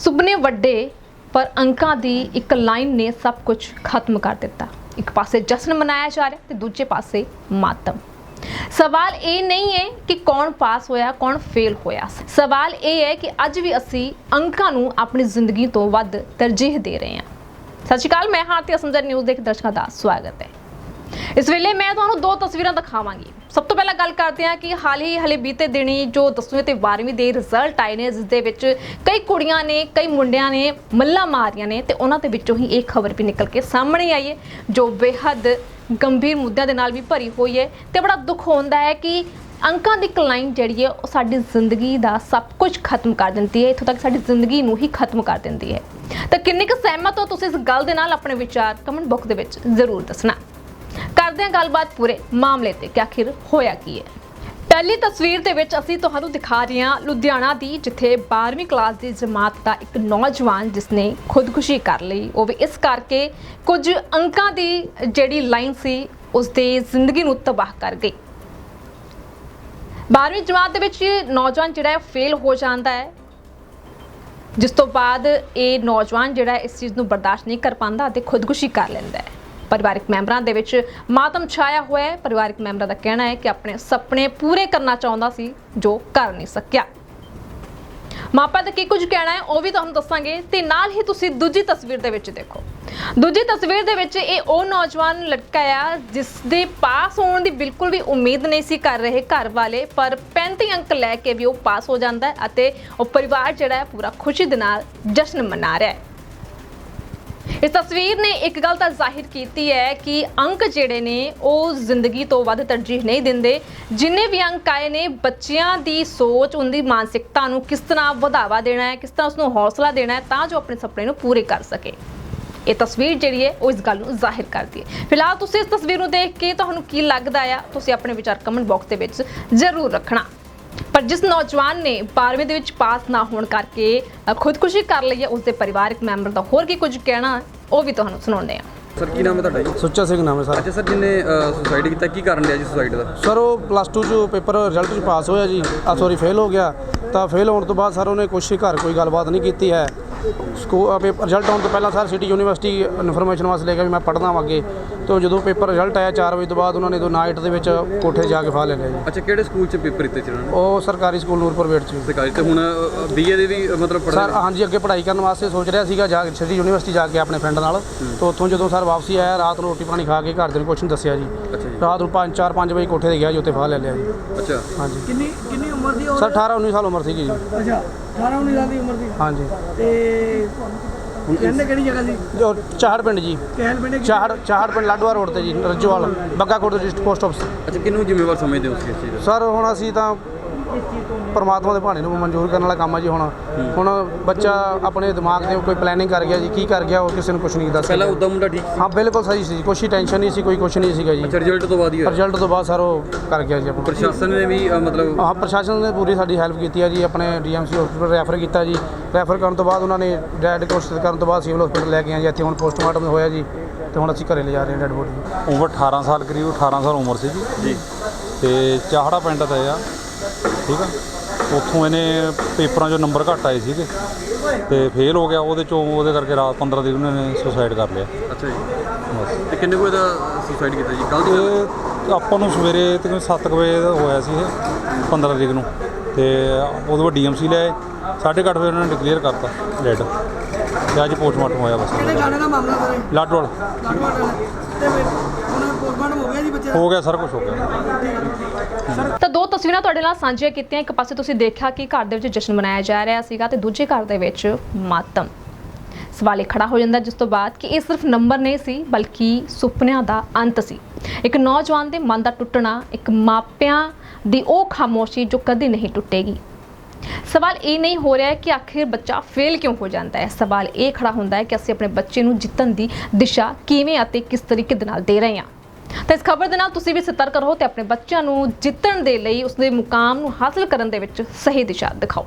ਸੁਪਨੇ ਵੱਡੇ, ਪਰ ਅੰਕਾਂ ਦੀ ਇੱਕ ਲਾਈਨ ਨੇ ਸਭ ਕੁਝ ਖਤਮ ਕਰ ਦਿੱਤਾ। ਇੱਕ ਪਾਸੇ ਜਸ਼ਨ ਮਨਾਇਆ ਜਾ ਰਿਹਾ ਤੇ ਦੂਜੇ ਪਾਸੇ ਮਾਤਮ। ਸਵਾਲ ਇਹ ਨਹੀਂ ਹੈ ਕਿ ਕੌਣ ਪਾਸ ਹੋਇਆ, ਕੌਣ ਫੇਲ ਹੋਇਆ। ਸਵਾਲ ਇਹ ਹੈ ਕਿ ਅੱਜ ਵੀ ਅਸੀਂ ਅੰਕਾਂ ਨੂੰ ਆਪਣੀ ਜ਼ਿੰਦਗੀ ਤੋਂ ਵੱਧ ਤਰਜੀਹ ਦੇ ਰਹੇ ਹਾਂ। ਸਤਿ ਸ਼੍ਰੀ ਅਕਾਲ, ਮੈਂ ਹਾਂ ਤੇ ਅਸਮਜਰ ਨਿਊਜ਼ ਦੇ ਦਰਸ਼ਕਾਂ ਦਾ ਸਵਾਗਤ ਹੈ। ਇਸ ਵੇਲੇ ਮੈਂ ਤੁਹਾਨੂੰ ਦੋ ਤਸਵੀਰਾਂ ਦਿਖਾਵਾਂਗੀ। ਸਭ ਤੋਂ ਪਹਿਲਾਂ ਗੱਲ ਕਰਦੇ ਹਾਂ ਕਿ ਹਾਲ ਹੀ ਹਲੇ ਬੀਤੇ ਦਿਨੀ ਜੋ 10ਵੀਂ ਤੇ 12ਵੀਂ ਦੇ ਰਿਜ਼ਲਟ ਆਏ ਨੇ ਜਿਸ ਦੇ ਵਿੱਚ ਕਈ ਕੁੜੀਆਂ ਨੇ, ਕਈ ਮੁੰਡਿਆਂ ਨੇ ਮੱਲਾ ਮਾਰੀਆਂ ਨੇ ਤੇ ਉਹਨਾਂ ਦੇ ਵਿੱਚੋਂ ਹੀ ਇਹ ਖਬਰ ਵੀ ਨਿਕਲ ਕੇ ਸਾਹਮਣੇ ਆਈ ਹੈ, ਜੋ ਬੇਹੱਦ ਗੰਭੀਰ ਮੁੱਦਿਆਂ ਦੇ ਨਾਲ ਵੀ ਭਰੀ ਹੋਈ ਹੈ ਤੇ ਬੜਾ ਦੁੱਖ ਹੁੰਦਾ ਹੈ ਕਿ ਅੰਕਾਂ ਦੀ ਕਲਾਈਨ ਜਿਹੜੀ ਹੈ, ਉਹ ਸਾਡੀ ਜ਼ਿੰਦਗੀ ਦਾ ਸਭ ਕੁਝ ਖਤਮ ਕਰ ਦਿੰਦੀ ਹੈ, ਇੱਥੋਂ ਤੱਕ ਸਾਡੀ ਜ਼ਿੰਦਗੀ ਨੂੰ ਹੀ ਖਤਮ ਕਰ ਦਿੰਦੀ ਹੈ। ਤਾਂ ਕਿੰਨੇ ਕੁ ਸਹਿਮਤ ਹੋ ਤੁਸੀਂ ਇਸ ਗੱਲ ਦੇ ਨਾਲ ਆਪਣੇ ਵਿਚਾਰ ਕਮੈਂਟ ਬਾਕਸ ਦੇ ਵਿੱਚ ਜ਼ਰੂਰ ਦੱਸਣਾ। ਕਰਦੇ ਹਾਂ ਗੱਲਬਾਤ ਪੂਰੇ ਮਾਮਲੇ ਤੇ ਕਿ ਆਖਿਰ ਹੋਇਆ ਕੀ ਹੈ। ਪਹਿਲੀ ਤਸਵੀਰ ਦੇ ਵਿੱਚ ਅਸੀਂ ਤੁਹਾਨੂੰ ਦਿਖਾ ਰਹੇ ਹਾਂ ਲੁਧਿਆਣਾ ਦੀ, ਜਿੱਥੇ 12ਵੀਂ ਕਲਾਸ ਦੀ ਜਮਾਤ ਦਾ ਇੱਕ ਨੌਜਵਾਨ ਜਿਸਨੇ ਖੁਦਕੁਸ਼ੀ ਕਰ ਲਈ। ਉਹ ਵੀ ਇਸ ਕਰਕੇ ਕੁਝ ਅੰਕਾਂ ਦੀ ਜਿਹੜੀ ਲਾਈਨ ਸੀ ਉਸ ਦੀ ਜ਼ਿੰਦਗੀ ਨੂੰ ਤਬਾਹ ਕਰ ਗਈ। 12ਵੀਂ ਜਮਾਤ ਦੇ ਵਿੱਚ ਨੌਜਵਾਨ ਜਿਹੜਾ ਫੇਲ ਹੋ ਜਾਂਦਾ ਹੈ। ਜਿਸ ਤੋਂ ਬਾਅਦ ਇਹ ਨੌਜਵਾਨ ਜਿਹੜਾ ਇਸ ਚੀਜ਼ ਨੂੰ ਬਰਦਾਸ਼ਤ ਨਹੀਂ ਕਰ ਪਾਉਂਦਾ ਅਤੇ ਖੁਦਕੁਸ਼ੀ ਕਰ ਲੈਂਦਾ ਹੈ। ਪਰਿਵਾਰਕ ਮੈਂਬਰਾਂ ਦੇ ਵਿੱਚ ਮਾਤਮ ਛਾਇਆ ਹੋਇਆ ਹੈ। ਪਰਿਵਾਰਕ ਮੈਂਬਰਾਂ ਦਾ ਕਹਿਣਾ ਹੈ ਕਿ ਆਪਣੇ ਸੁਪਨੇ ਪੂਰੇ ਕਰਨਾ ਚਾਹੁੰਦਾ ਸੀ, ਜੋ ਕਰ ਨਹੀਂ ਸਕਿਆ। ਮਾਪਿਆਂ ਦਾ ਕੀ ਕੁਝ ਕਹਿਣਾ ਹੈ, ਉਹ ਵੀ ਤੁਹਾਨੂੰ ਦੱਸਾਂਗੇ ਤੇ ਨਾਲ ਹੀ ਤੁਸੀਂ ਦੂਜੀ ਤਸਵੀਰ ਦੇ ਵਿੱਚ ਦੇਖੋ। ਦੂਜੀ ਤਸਵੀਰ ਦੇ ਵਿੱਚ ਇਹ ਉਹ ਨੌਜਵਾਨ ਲੜਕਾ ਆ, ਜਿਸ ਦੇ ਪਾਸ ਹੋਣ ਦੀ ਬਿਲਕੁਲ ਵੀ ਉਮੀਦ ਨਹੀਂ ਸੀ ਕਰ ਰਹੇ ਘਰ ਵਾਲੇ, ਪਰ 35 ਅੰਕ ਲੈ ਕੇ ਵੀ ਉਹ ਪਾਸ ਹੋ ਜਾਂਦਾ ਹੈ ਅਤੇ ਉਹ ਪਰਿਵਾਰ ਜਿਹੜਾ ਹੈ ਪੂਰਾ ਖੁਸ਼ੀ ਦੇ ਨਾਲ ਜਸ਼ਨ ਮਨਾ ਰਿਹਾ ਹੈ। ਇਸ ਤਸਵੀਰ ਨੇ ਇੱਕ ਗੱਲ ਤਾਂ ਜ਼ਾਹਿਰ ਕੀਤੀ ਹੈ ਕਿ ਅੰਕ ਜਿਹੜੇ ਨੇ, ਉਹ ਜ਼ਿੰਦਗੀ ਤੋਂ ਵੱਧ ਤਰਜੀਹ ਨਹੀਂ ਦਿੰਦੇ। ਜਿੰਨੇ ਵੀ ਅੰਕ ਆਏ ਨੇ, ਬੱਚਿਆਂ ਦੀ ਸੋਚ ਉਹਦੀ ਮਾਨਸਿਕਤਾ ਨੂੰ ਕਿਸ ਤਰ੍ਹਾਂ ਵਧਾਵਾ ਦੇਣਾ ਹੈ, ਕਿਸ ਤਰ੍ਹਾਂ ਉਸ ਨੂੰ ਹੌਸਲਾ ਦੇਣਾ ਹੈ, ਤਾਂ ਜੋ ਆਪਣੇ ਸੁਪਨੇ ਨੂੰ ਪੂਰੇ ਕਰ ਸਕੇ। ਇਹ ਤਸਵੀਰ ਜਿਹੜੀ ਹੈ, ਉਹ ਇਸ ਗੱਲ ਨੂੰ ਜ਼ਾਹਿਰ ਕਰਦੀ ਹੈ। ਫਿਲਹਾਲ ਤੁਸੀਂ ਇਸ ਤਸਵੀਰ ਨੂੰ ਦੇਖ ਕੇ ਤੁਹਾਨੂੰ ਕੀ ਲੱਗਦਾ ਆ, ਤੁਸੀਂ ਆਪਣੇ ਵਿਚਾਰ ਕਮੈਂਟ ਬਾਕਸ ਦੇ ਵਿੱਚ ਜ਼ਰੂਰ ਰੱਖਣਾ। ਪਰ ਜਿਸ ਨੌਜਵਾਨ ਨੇ 12ਵੀਂ ਦੇ ਵਿੱਚ ਪਾਸ ਨਾ ਹੋਣ ਕਰਕੇ ਖੁਦਕੁਸ਼ੀ ਕਰ ਲਈ ਹੈ ਉਸ ਦੇ ਪਰਿਵਾਰਕ ਮੈਂਬਰ ਦਾ ਹੋਰ ਕੀ ਕੁਝ ਕਹਿਣਾ ਉਹ ਵੀ ਤੁਹਾਨੂੰ ਸੁਣਾਉਂਦੇ ਹਾਂ। ਸਰ ਕੀ ਨਾਮ ਹੈ ਤੁਹਾਡਾ ਜੀ? ਸੁੱਚਾ ਸਿੰਘ ਨਾਮ ਹੈ ਸਰ। ਅੱਛਾ ਸਰ ਜਿਹਨੇ ਸੁਸਾਈਡ ਕੀਤਾ ਕੀ ਕਾਰਨ ਲਿਆ ਜੀ ਸੁਸਾਈਡ ਦਾ? ਸਰ ਉਹ ਪਲੱਸ 2 ਚ ਪੇਪਰ ਰਿਜ਼ਲਟ ਚ ਪਾਸ ਹੋਇਆ ਜੀ। ਆ ਸੌਰੀ ਫੇਲ ਹੋ ਗਿਆ। ਤਾਂ ਫੇਲ ਹੋਣ ਤੋਂ ਬਾਅਦ ਸਰ ਉਹਨੇ ਕੋਸ਼ਿਸ਼ ਘਰ ਕੋਈ ਗੱਲਬਾਤ ਨਹੀਂ ਕੀਤੀ ਹੈ। ਸਕੂਲ ਪੇਪਰ ਰਿਜ਼ਲਟ ਆਉਣ ਤੋਂ ਪਹਿਲਾਂ ਸਰ ਸਿਟੀ ਯੂਨੀਵਰਸਿਟੀ ਇਨਫੋਰਮੇਸ਼ਨ ਵਾਸਤੇ ਲੈ ਕੇ ਵੀ ਮੈਂ ਪੜ੍ਹਨਾ ਅੱਗੇ। ਤੇ ਜਦੋਂ ਪੇਪਰ ਰਿਜ਼ਲਟ ਆਇਆ 4 ਵਜੇ ਤੋਂ ਬਾਅਦ ਉਹਨਾਂ ਨੇ ਦੋ ਨਾਈਟ ਦੇ ਵਿੱਚ ਕੋਠੇ ਜਾ ਕੇ ਫਾ ਲੈ ਲਿਆ ਜੀ। ਅੱਛਾ ਕਿਹੜੇ ਸਕੂਲ ਚ ਪੇਪਰ ਦਿੱਤੇ ਸੀ ਉਹਨਾਂ ਨੇ? ਉਹ ਸਰਕਾਰੀ ਸਕੂਲ ਨੂਰਪੁਰ ਵੇਟ ਚ। ਸਰਕਾਰੀ ਤੇ ਹੁਣ ਬੀਏ ਦੇ ਵੀ ਮਤਲਬ ਸਰ ਪੜ੍ਹਾ ਹਾਂਜੀ ਅੱਗੇ ਪੜ੍ਹਾਈ ਕਰਨ ਵਾਸਤੇ ਸੋਚ ਰਿਹਾ ਸੀਗਾ ਜਾ ਕੇ ਸਿਟੀ ਯੂਨੀਵਰਸਿਟੀ ਜਾ ਕੇ ਆਪਣੇ ਫਰੈਂਡ ਨਾਲ। ਤੋਂ ਉੱਥੋਂ ਜਦੋਂ ਸਰ ਵਾਪਸੀ ਆਇਆ ਰਾਤ ਨੂੰ ਰੋਟੀ ਪਾਣੀ ਖਾ ਕੇ ਘਰ ਦੇ ਨੂੰ ਕੁਛ ਨਹੀਂ ਦੱਸਿਆ ਜੀ। ਅੱਛਾ ਜੀ। ਰਾਤ ਨੂੰ 5 4 5 ਵਜੇ ਕੋਠੇ ਤੇ ਗਿਆ ਜੀ ਉੱਥੇ ਫਾ ਲੈ ਲਿਆ ਜੀ। ਅੱਛਾ। ਹਾਂਜੀ। ਕਿੰਨੀ ਕਿੰਨੀ ਉਮਰ ਦੀ ਸਰ 18 19 ਸਾਲ ਉਮਰ ਸੀਗੀ ਜੀ। ਅੱਛਾ। 18 19 ਸਾਲ ਦੀ ਉਮਰ ਦੀ। ਹਾਂਜੀ। ਤੇ ਕਹਿੰਦੇ ਕਿਹੜੀ ਜਗ੍ਹਾ ਸੀ? ਜੋ ਚਾਹੜ ਪਿੰਡ ਜੀ। ਕਹਿਲ ਪਿੰਡ ਕੀ ਚਾਹੜ ਚਾਹੜ ਪਿੰਡ ਲਾਡਵਾ ਰੋਡ ਤੇ ਜੀ Rajjowal Baggakot district post office ਅੱਛਾ ਕਿਹਨੂੰ ਜ਼ਿੰਮੇਵਾਰ ਸਮਝਦੇ ਹੋ ਸਰ ਹੁਣ ਅਸੀਂ ਤਾਂ ਪਰਮਾਤਮਾ ਦੇ ਭਾਣੇ ਨੂੰ ਮਨਜ਼ੂਰ ਕਰਨ ਵਾਲਾ ਕੰਮ ਆ ਜੀ ਹੁਣ। ਹੁਣ ਬੱਚਾ ਆਪਣੇ ਦਿਮਾਗ ਦੇ ਕੋਈ ਪਲੈਨਿੰਗ ਕਰ ਗਿਆ ਜੀ ਕੀ ਕਰ ਗਿਆ ਉਹ ਕਿਸੇ ਨੂੰ ਕੁਝ ਨਹੀਂ ਦੱਸ ਪਹਿਲਾਂ। ਉਦਾਂ ਮੁੰਡਾ ਠੀਕ ਸੀ? ਹਾਂ ਬਿਲਕੁਲ ਸਹੀ ਸੀ ਕੋਈ ਟੈਨਸ਼ਨ ਨਹੀਂ ਸੀ ਕੋਈ ਕੁਝ ਨਹੀਂ ਸੀਗਾ ਜੀ। ਅੱਛਾ ਰਿਜ਼ਲਟ ਤੋਂ ਬਾਅਦ ਹੀ ਹੋਇਆ। ਰਿਜ਼ਲਟ ਤੋਂ ਬਾਅਦ ਸਰ ਉਹ ਕਰ ਗਿਆ ਜੀ ਆਪਣਾ। ਪ੍ਰਸ਼ਾਸਨ ਨੇ ਵੀ ਮਤਲਬ ਹਾਂ ਪ੍ਰਸ਼ਾਸਨ ਨੇ ਪੂਰੀ ਸਾਡੀ ਹੈਲਪ ਕੀਤੀ ਹੈ ਜੀ ਆਪਣੇ ਡੀਐਮਸੀ ਹਸਪੀਟਲ ਰੈਫਰ ਕੀਤਾ ਜੀ। ਰੈਫਰ ਕਰਨ ਤੋਂ ਬਾਅਦ ਉਹਨਾਂ ਨੇ ਡੈਡ ਕੋਸ਼ਿਸ਼ ਕਰਨ ਤੋਂ ਬਾਅਦ ਸਿਵਲ ਹਸਪੀਟਲ ਲੈ ਕੇ ਆਏ ਜੀ ਇੱਥੇ ਹੁਣ ਪੋਸਟਮਾਰਟਮ ਹੋਇਆ ਜੀ ਤੇ ਹੁਣ ਅਸੀਂ ਘਰੇ ਲੈ ਜਾ ਰਹੇ ਹਾਂ ਡੈਡ ਬੋਡੀ ਉਮਰ 18 ਸਾਲ ਕਰੀਬ 18 ਸਾਲ ਉਮਰ ਸੀ ਜੀ। ਜੀ। ਤੇ ਚਾਹੜਾ ਪਿੰਡ ਦਾ ਆ। ਠੀਕ ਆ? ਉੱਥੋਂ ਇਹਨੇ ਪੇਪਰਾਂ 'ਚੋਂ ਨੰਬਰ ਘੱਟ ਆਏ ਸੀਗੇ। ਤੇ ਫੇਲ ਹੋ ਗਿਆ ਉਹਦੇ ਚੋਂ ਉਹਦੇ ਕਰਕੇ ਰਾਤ 15 ਦਿਨ ਉਹਨਾਂ ਨੇ ਸੁਸਾਈਡ ਕਰ ਲਿਆ। ਅੱਛਾ ਜੀ। ਤੇ ਕਿੰਨੇ ਕੋਈ ਦਾ ਸੁਸਾਈਡ ਕੀਤਾ ਜੀ? ਕੱਲ ਦੀ ਗੱਲ? ਹੈ? ਇਹ ਆਪਾਂ ਨੂੰ ਸਵੇਰੇ ਤਕਰੀਬਨ 7 ਵਜੇ ਦਾ ਹੋਇਆ ਸੀ ਇਹ 15 ਤਰੀਕ ਨੂੰ। ਤੇ ਉਹਦੇ ਬਾਅਦ ਡੀਐਮਸੀ ਲੈ ਆਏ। ਸਾਢੇ ਕੁ ਅੱਠ ਵਜੇ ਉਹਨਾਂ ਨੇ ਡਿਕਲੇਅਰ ਕਰਤਾ ਡੈਡ ਤੇ ਅੱਜ ਪੋਸਟਮਾਰਟਮ ਹੋਇਆ ਬਸ। ਕਿਹੜੇ ਗਾਣੇ ਦਾ ਮਾਮਲਾ ਸਰ ਇਹ? ਦਾ। ਤੇ ਫਿਰ ਪੋਸਟਮਾਰਟਮ ਹੋ ਗਿਆ ਜੀ ਬੱਚੇ ਦਾ? ਹੋ ਗਿਆ ਸਾਰਾ ਕੁਝ ਹੋ ਗਿਆ। ਤਾਂ ਤਸਵੀਰਾਂ ਤੁਹਾਡੇ ਨਾਲ ਸਾਂਝੀਆਂ ਕੀਤੀਆਂ। ਇੱਕ ਪਾਸੇ ਤੁਸੀਂ ਦੇਖਿਆ ਕਿ ਘਰ ਦੇ ਵਿੱਚ ਜਸ਼ਨ ਮਨਾਇਆ ਜਾ ਰਿਹਾ ਸੀਗਾ ਤੇ ਦੂਜੇ ਘਰ ਦੇ ਵਿੱਚ ਮਾਤਮ। ਸਵਾਲ ਇਹ ਖੜਾ ਹੋ ਜਾਂਦਾ ਜਿਸ ਤੋਂ ਬਾਅਦ ਕਿ ਇਹ ਸਿਰਫ ਨੰਬਰ ਨਹੀਂ ਸੀ, ਬਲਕਿ ਸੁਪਨਿਆਂ ਦਾ ਅੰਤ ਸੀ। ਇੱਕ ਨੌਜਵਾਨ ਦੇ ਮਨ ਦਾ ਟੁੱਟਣਾ, ਇੱਕ ਮਾਪਿਆਂ ਦੀ ਉਹ ਖਾਮੋਸ਼ੀ ਜੋ ਕਦੇ ਨਹੀਂ ਟੁੱਟੇਗੀ। ਸਵਾਲ ਇਹ ਨਹੀਂ ਹੋ ਰਿਹਾ ਕਿ ਆਖਿਰ ਬੱਚਾ ਫੇਲ ਕਿਉਂ ਹੋ ਜਾਂਦਾ ਹੈ? ਸਵਾਲ ਇਹ ਖੜਾ ਹੁੰਦਾ ਹੈ ਕਿ ਅਸੀਂ ਆਪਣੇ ਬੱਚੇ ਨੂੰ ਜਿੱਤਣ ਦੀ ਦਿਸ਼ਾ ਕਿਵੇਂ ਅਤੇ ਕਿਸ ਤਰੀਕੇ ਦੇ ਨਾਲ ਦੇ ਰਹੇ ਹਾਂ। ਤਾਂ ਇਸ ਖਬਰ ਦੇ ਨਾਲ ਤੁਸੀਂ ਵੀ ਸਤਰਕ ਰਹੋ ਤੇ ਆਪਣੇ ਬੱਚਿਆਂ ਨੂੰ ਜਿੱਤਣ ਦੇ ਲਈ ਉਸਦੇ ਮੁਕਾਮ ਨੂੰ ਹਾਸਲ ਕਰਨ ਦੇ ਵਿੱਚ ਸਹੀ ਦਿਸ਼ਾ ਦਿਖਾਓ।